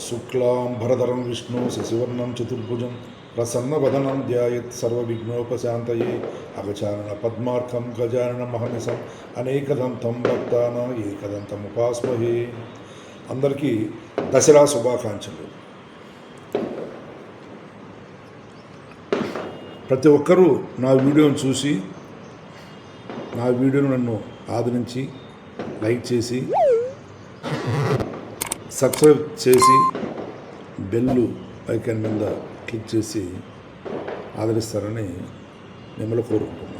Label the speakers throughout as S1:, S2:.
S1: శుక్లాం భరధరం విష్ణు శశివర్ణం చతుర్భుజం ప్రసన్నవదనం ధ్యాయత్ సర్వవిఘ్నోపశాంతయే అగచారణ పద్మార్కం గజానన మహనిసం అనేకదంతం భక్తాన ఏకదంతం ఉపాస్మహే. అందరికీ దసరా శుభాకాంక్షలు. ప్రతి ఒక్కరూ నా వీడియోను చూసి నా వీడియోను నన్ను ఆదరించి లైక్ చేసి సబ్స్క్రైబ్ చేసి బెల్లు ఐకాన్ మీద క్లిక్ చేసి ఆదరిస్తారని మిమ్మల్ని కోరుకుంటున్నాను.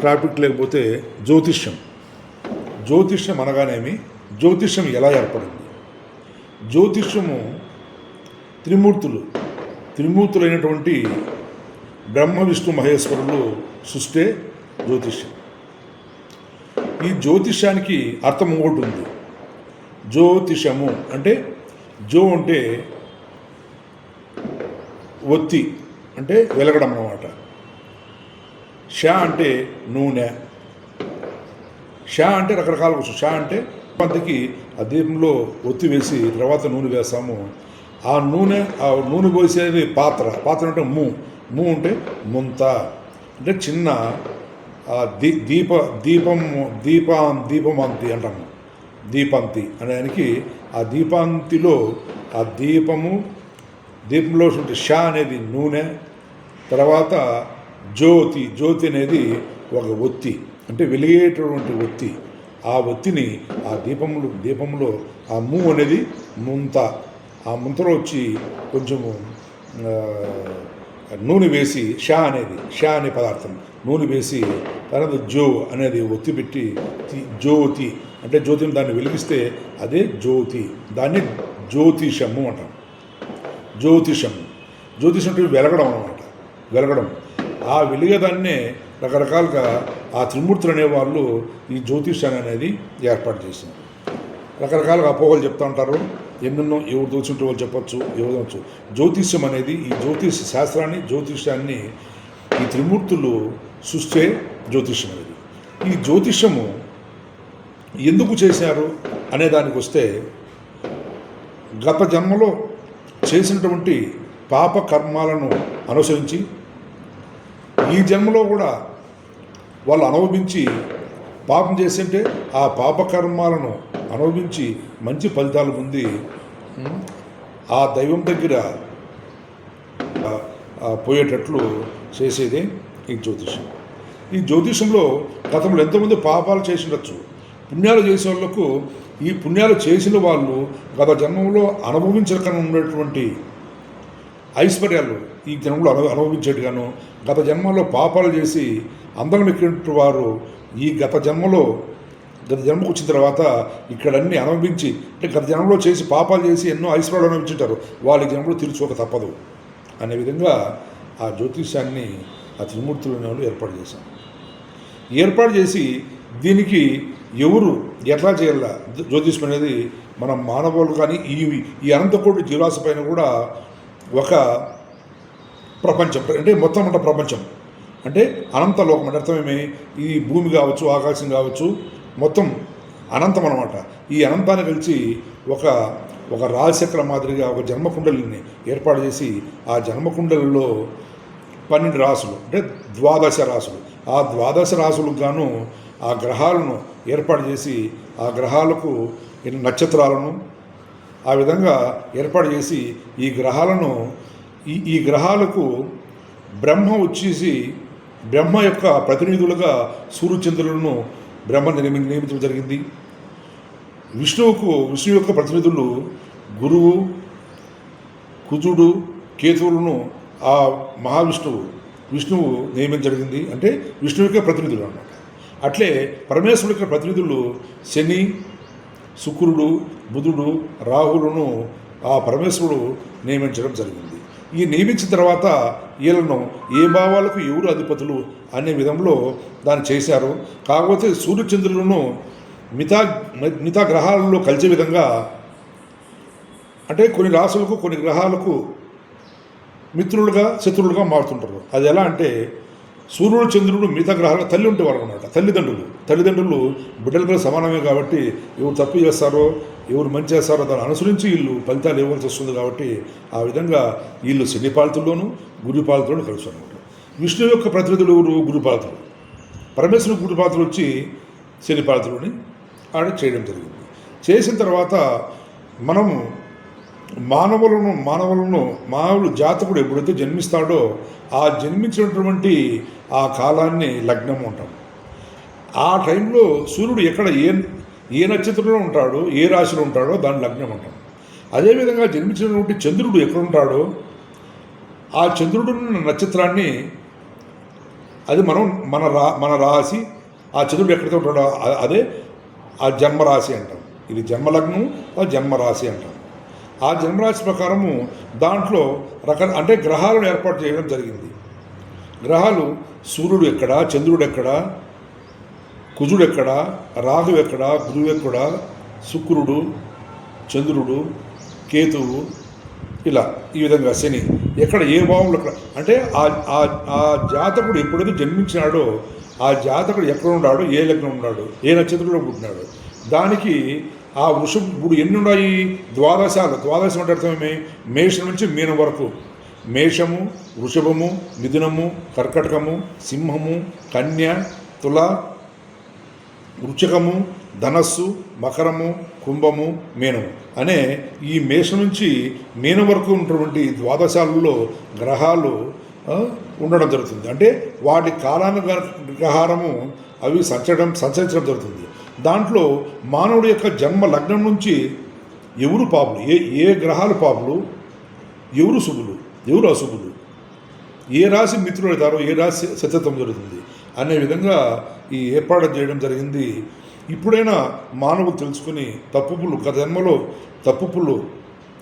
S1: ట్రాఫిక్ లేకపోతే జ్యోతిష్యం. జ్యోతిష్యం అనగానేమి? జ్యోతిష్యం ఎలా ఏర్పడింది? జ్యోతిష్యము త్రిమూర్తులు త్రిమూర్తులైనటువంటి బ్రహ్మ విష్ణు మహేశ్వరులు సృష్టే జ్యోతిష్యం. ఈ జ్యోతిష్యానికి అర్థం ఒకటి ఉంది. జ్యోతిషము. అంటే జో అంటే ఒత్తి అంటే వెలగడం అన్నమాట. షా అంటే నూనె. షా అంటే రకరకాల వస్తు షా అంటే కొంతకి ఆ దీపంలో ఒత్తి వేసి తర్వాత నూనె వేస్తాము. ఆ నూనె ఆ నూనె పోసేది పాత్ర. పాత్ర అంటే ము. ము అంటే ముంత. అంటే చిన్న దీ దీప దీపం దీపా దీపమంతి అంటాము. దీపంతి అనేదానికి ఆ దీపాంతిలో ఆ దీపము దీపంలో షా అనేది నూనె తర్వాత జ్యోతి జ్యోతి అనేది ఒక ఒత్తి అంటే వెలిగేటటువంటి ఒత్తి. ఆ ఒత్తిని ఆ దీపములు దీపంలో ఆ మూ అనేది ముంత. ఆ ముంతలో వచ్చి కొంచెము నూనె వేసి షా అనేది షా అనే పదార్థం. నూనె వేసి తర్వాత జో అనేది ఒత్తి పెట్టి జ్యోతి అంటే జ్యోతిని దాన్ని వెలిగిస్తే అదే జ్యోతి. దాన్ని జ్యోతిషము అంటాం. జ్యోతిషం జ్యోతిషం అంటే వెలగడం అనమాట వెలగడం. ఆ వెలిగదాన్నే రకరకాలుగా ఆ త్రిమూర్తులు అనేవాళ్ళు ఈ జ్యోతిషాన్ని అనేది ఏర్పాటు చేశారు. రకరకాలుగా అపోహలు చెప్తూ ఉంటారు. ఎన్నెన్నో ఎవరు దోచుంటే వాళ్ళు చెప్పొచ్చు ఎవరు జ్యోతిష్యం అనేది ఈ జ్యోతిష శాస్త్రాన్ని జ్యోతిష్యాన్ని ఈ త్రిమూర్తులు సృష్టే జ్యోతిష్యం అనేది. ఈ జ్యోతిష్యము ఎందుకు చేశారు అనే దానికి వస్తే గత జన్మలో చేసినటువంటి పాప కర్మాలను అనుసరించి ఈ జన్మలో కూడా వాళ్ళు అనుభవించి పాపం చేసింటే ఆ పాప కర్మాలను అనుభవించి మంచి ఫలితాలు పొంది ఆ దైవం దగ్గర పోయేటట్లు చేసేదే ఈ జ్యోతిషం ఈ జ్యోతిషంలో గతంలో ఎంతోమంది పాపాలు చేసి ఉండొచ్చు. పుణ్యాలు చేసే వాళ్ళకు ఈ పుణ్యాలు చేసిన వాళ్ళు గత జన్మంలో అనుభవించక ఉండేటువంటి ఐశ్వర్యాలు ఈ జన్మలో అను అనుభవించేట్టుగాను గత జన్మలో పాపాలు చేసి అందరం ఎక్కినట్టు వారు ఈ గత జన్మలో గత జన్మకు వచ్చిన తర్వాత ఇక్కడన్నీ అనుభవించి అంటే గత జన్మలో చేసి పాపాలు చేసి ఎన్నో ఐశ్వర్యాలు అనుభవించుంటారు. వాళ్ళ జన్మలో తీర్చుకోక తప్పదు. అనే విధంగా ఆ జ్యోతిష్యాన్ని ఆ త్రిమూర్తులు వాళ్ళు ఏర్పాటు చేశాం. ఏర్పాటు చేసి దీనికి ఎవరు ఎట్లా చేయాల? జ్యోతిష్యం అనేది మన మానవులు కానీ ఈ ఈ అనంతకోటి జీవరాశి పైన కూడా ఒక ప్రపంచం అంటే మొత్తం అంట ప్రపంచం. అంటే అనంత లోకం అంటే అర్థమేమి? ఈ భూమి కావచ్చు ఆకాశం కావచ్చు మొత్తం అనంతం అనమాట ఈ అనంతాన్ని కలిసి ఒక ఒక రాజచక్ర మాదిరిగా ఒక జన్మకుండలిని ఏర్పాటు చేసి ఆ జన్మకుండలిలో పన్నెండు రాసులు అంటే ద్వాదశ రాసులు ఆ ద్వాదశ రాసులకు గాను ఆ గ్రహాలను ఏర్పాటు చేసి ఆ గ్రహాలకు నక్షత్రాలను ఆ విధంగా ఏర్పాటు చేసి ఈ గ్రహాలను ఈ ఈ గ్రహాలకు బ్రహ్మ వచ్చేసి బ్రహ్మ యొక్క ప్రతినిధులుగా సూర్యచంద్రులను బ్రహ్మ నియమి నియమించడం జరిగింది. విష్ణువుకు విష్ణు యొక్క ప్రతినిధులు గురువు కుజుడు కేతువులను ఆ మహావిష్ణువు విష్ణువు నియమించడం జరిగింది. అంటే విష్ణు యొక్క ప్రతినిధులు అన్నమాట. అట్లే పరమేశ్వరుడు యొక్క ప్రతినిధులు శని శుక్రుడు బుధుడు రాహులను ఆ పరమేశ్వరుడు నియమించడం జరిగింది. ఈ నియమించిన తర్వాత వీళ్ళను ఏ భావాలకు ఎవరు అధిపతులు అనే విధంలో దాన్ని చేశారు. కాకపోతే సూర్యచంద్రులను మిగతా మిగతా గ్రహాలలో కలిసే విధంగా అంటే కొన్ని రాసులకు కొన్ని గ్రహాలకు మిత్రులుగా శత్రువులుగా మారుతుంటారు. అది ఎలా అంటే సూర్యుడు చంద్రుడు మిగతా గ్రహాలు తల్లి ఉండేవారు అనమాట తల్లిదండ్రులు. తల్లిదండ్రులు బిడ్డల సమానమే కాబట్టి ఎవరు తప్పు చేస్తారో ఎవరు మంచి చేస్తారో దాన్ని అనుసరించి వీళ్ళు ఫలితాలు ఇవ్వాల్సి వస్తుంది కాబట్టి ఆ విధంగా వీళ్ళు శని పాలతుల్లోనూ కలుసు కలిసి అనమాట విష్ణు యొక్క ప్రతినిధులు ఎవరు? గురుపాలతులు పరమేశ్వరుడు పరమేశ్వరు వచ్చి శని ఆడ చేయడం జరిగింది. చేసిన తర్వాత మనము మానవులను మానవులను మానవులు జాతకుడు ఎప్పుడైతే జన్మిస్తాడో ఆ జన్మించినటువంటి ఆ కాలాన్ని లగ్నం ఉంటాం ఆ టైంలో సూర్యుడు ఎక్కడ ఏ ఏ నక్షత్రంలో ఉంటాడో ఏ రాశిలో ఉంటాడో దాని లగ్నం అంటాం. అదేవిధంగా జన్మించినటువంటి చంద్రుడు ఎక్కడ ఉంటాడో ఆ చంద్రుడు నక్షత్రాన్ని అది మనం మన రా మన రాశి ఆ చంద్రుడు ఎక్కడితో ఉంటాడో అదే ఆ జన్మరాశి అంటాం. ఇది జన్మలగ్నం ఆ జన్మరాశి అంటాం. ఆ జన్మరాశి ప్రకారము దాంట్లో రక అంటే గ్రహాలను ఏర్పాటు చేయడం జరిగింది. గ్రహాలు సూర్యుడు ఎక్కడ చంద్రుడు ఎక్కడ కుజుడు ఎక్కడ రాహు ఎక్కడ గురువు ఎక్కడ శుక్రుడు చంద్రుడు కేతువు ఇలా ఈ విధంగా శని ఎక్కడ ఏ భావంలో ఎక్కడ అంటే ఆ ఆ ఆ జాతకుడు ఎప్పుడైతే జన్మించినాడో ఆ జాతకుడు ఎక్కడ ఉన్నాడో ఏ లగ్నం ఉన్నాడు ఏ నక్షత్రంలో పుట్టినాడు దానికి ఆ వృషభ ఇప్పుడు ఎన్ని ఉన్నాయి ద్వాదశాలు. ద్వాదశం అంటే అర్థమేమి మేషం నుంచి మీనం వరకు. మేషము వృషభము మిథునము కర్కటకము సింహము కన్య తుల వృచకము ధనస్సు మకరము కుంభము మీనము. అనే ఈ మేషం నుంచి మీనం వరకు ఉన్నటువంటి ద్వాదశాలలో గ్రహాలు ఉండడం జరుగుతుంది. అంటే వాటి కాలానుగ్రహారము అవి సంచడం సంచరించడం జరుగుతుంది. దాంట్లో మానవుడి యొక్క జన్మ లగ్నం నుంచి ఎవరు పాపులు? ఏ ఏ గ్రహాలు పాపులు? ఎవరు శుభులు? ఎవరు అశుభులు? ఏ రాశి మిత్రులు అవుతారో ఏ రాశి సత్యత్వం జరుగుతుంది అనే విధంగా ఈ ఏర్పాటు చేయడం జరిగింది. ఇప్పుడైనా మానవులు తెలుసుకుని తప్పుపులు గత జన్మలో తప్పుపులు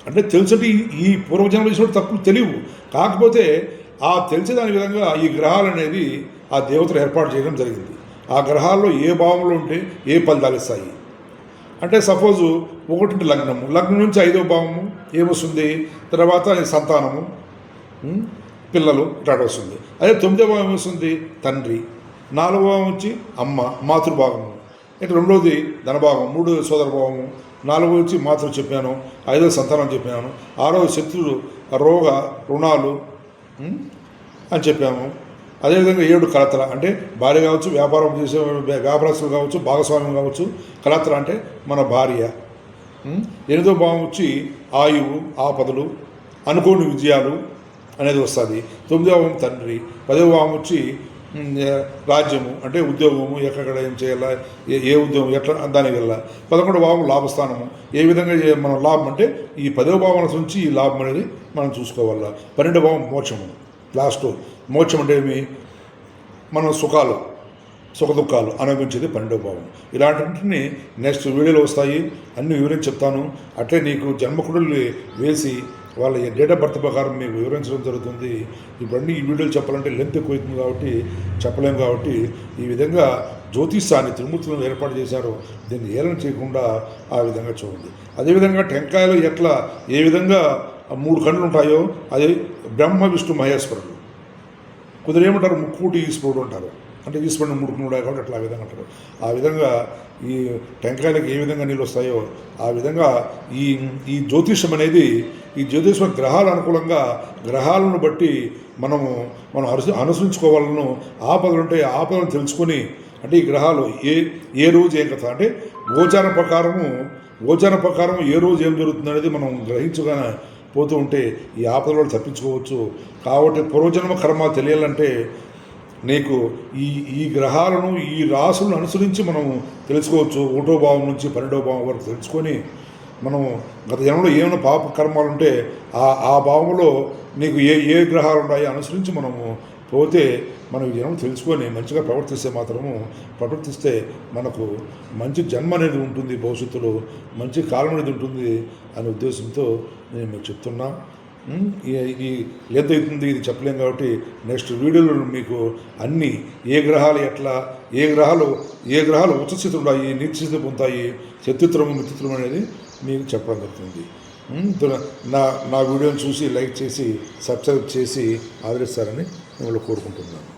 S1: అంటే తెలిసటి ఈ పూర్వజన్మ చేసిన తప్పులు తెలియవు. కాకపోతే ఆ తెలిసేదాని విధంగా ఈ గ్రహాలు అనేది ఆ దేవతలు ఏర్పాటు చేయడం జరిగింది. ఆ గ్రహాల్లో ఏ భావంలో ఉంటే ఏ ఫలితాలు ఇస్తాయి? అంటే సపోజు ఒకటి లగ్నము. లగ్నం నుంచి ఐదో భావము ఏమొస్తుంది? తర్వాత సంతానము పిల్లలు ఇట్లాంటి వస్తుంది. అదే తొమ్మిదో భావం వస్తుంది తండ్రి. నాలుగో భావం వచ్చి అమ్మ మాతృభాగము ఇక రెండోది ధనభాగం మూడో సోదర భావము. నాలుగో వచ్చి మాతృ చెప్పాను. ఐదో సంతానం చెప్పాను. ఆరో శత్రులు రోగ రుణాలు అని చెప్పాము. అదేవిధంగా ఏడు కలతల అంటే భార్య కావచ్చు వ్యాపారం చేసే వ్యాపారస్తులు కావచ్చు భాగస్వామ్యం కావచ్చు కలత్ర అంటే మన భార్య. ఎనిమిదో భావం వచ్చి ఆయువు ఆపదలు అనుకోని విజయాలు అనేది వస్తుంది. తొమ్మిదో భావం తండ్రి. పదవ భావం వచ్చి రాజ్యము అంటే ఉద్యోగము ఎక్కడ ఏం చేయాలా ఏ ఏ ఉద్యోగం ఎట్లా దానికి వెళ్ళా పదకొండవ భావం లాభస్థానము. ఏ విధంగా మనం లాభం అంటే ఈ పదవ భావన నుంచి ఈ లాభం అనేది మనం చూసుకోవాలా. పన్నెండవ భావం మోక్షము. లాస్ట్ మోక్షం అంటే ఏమి? మన సుఖాలు సుఖ దుఃఖాలు అనుభవించేది పన్నెండవ భావం. ఇలాంటివన్నీ నెక్స్ట్ వీడియోలు వస్తాయి. అన్ని వివరించి చెప్తాను. అట్లే నీకు జన్మకుడులు వేసి వాళ్ళ డేట్ ఆఫ్ బర్త్ ప్రకారం మీకు వివరించడం జరుగుతుంది. ఇవన్నీ ఈ వీడియోలు చెప్పాలంటే లెంత్ ఎక్కువ అవుతుంది కాబట్టి చెప్పలేము కాబట్టి ఈ విధంగా జ్యోతిష్యాన్ని త్రిమూర్తులను ఏర్పాటు చేశారో. దీన్ని ఏలన చేయకుండా ఆ విధంగా చూడండి. అదేవిధంగా టెంకాయలు ఎట్లా ఏ విధంగా మూడు కళ్ళు ఉంటాయో అది బ్రహ్మ విష్ణు మహేశ్వరుడు. కొందరు ఏమంటారు? ముక్కుటి ఈశ్వరుడు అంటారు. అంటే ఈశ్వరుడు ముడుకున్నాడు కాబట్టి అట్లా విధంగా అంటారు. ఆ విధంగా ఈ టెంకాయలకు ఏ విధంగా నీళ్ళు వస్తాయో ఆ విధంగా ఈ ఈ జ్యోతిష్యం అనేది ఈ జ్యోతిష్యం గ్రహాల అనుకూలంగా గ్రహాలను బట్టి మనము మనం అనుస అనుసరించుకోవాలను ఆపదలు ఉంటే ఆపదలను తెలుసుకొని అంటే ఈ గ్రహాలు ఏ ఏ రోజు ఏం కథ? అంటే గోచార ప్రకారము గోచార ప్రకారం ఏ రోజు ఏం జరుగుతుంది అనేది మనం గ్రహించగానే పోతూ ఉంటే ఈ ఆపదలో తప్పించుకోవచ్చు. కాబట్టి పూర్వజన్మ కర్మ తెలియాలంటే నీకు ఈ ఈ గ్రహాలను ఈ రాసులను అనుసరించి మనం తెలుసుకోవచ్చు. ఒకటో భావం నుంచి పన్నెండో భావం వరకు తెలుసుకొని మనం గత జన్మలో ఏమైనా పాప కర్మాలు ఉంటే ఆ ఆ భావంలో నీకు ఏ ఏ గ్రహాలు ఉన్నాయో అనుసరించి మనము పోతే మనం ఈ జన్మ తెలుసుకొని మంచిగా ప్రవర్తిస్తే మాత్రము ప్రవర్తిస్తే మనకు మంచి జన్మ అనేది ఉంటుంది భవిష్యత్తులో. మంచి కాలం అనేది ఉంటుంది అనే ఉద్దేశంతో నేను మీకు చెప్తున్నా. ఈ- ఎంత అవుతుంది ఇది చెప్పలేం కాబట్టి నెక్స్ట్ వీడియోలో మీకు అన్నీ ఏ గ్రహాలు ఎట్లా ఏ గ్రహాలు ఏ గ్రహాలు ఉచ్చస్థితి ఉంటాయి నీచస్థితి పొందుతాయి శత్రుత్వము మిత్రుత్వం అనేది మీకు చెప్పడం జరుగుతుంది. నా నా వీడియోని చూసి లైక్ చేసి సబ్స్క్రైబ్ చేసి ఆదరిస్తారని మిమ్మల్ని కోరుకుంటున్నాను.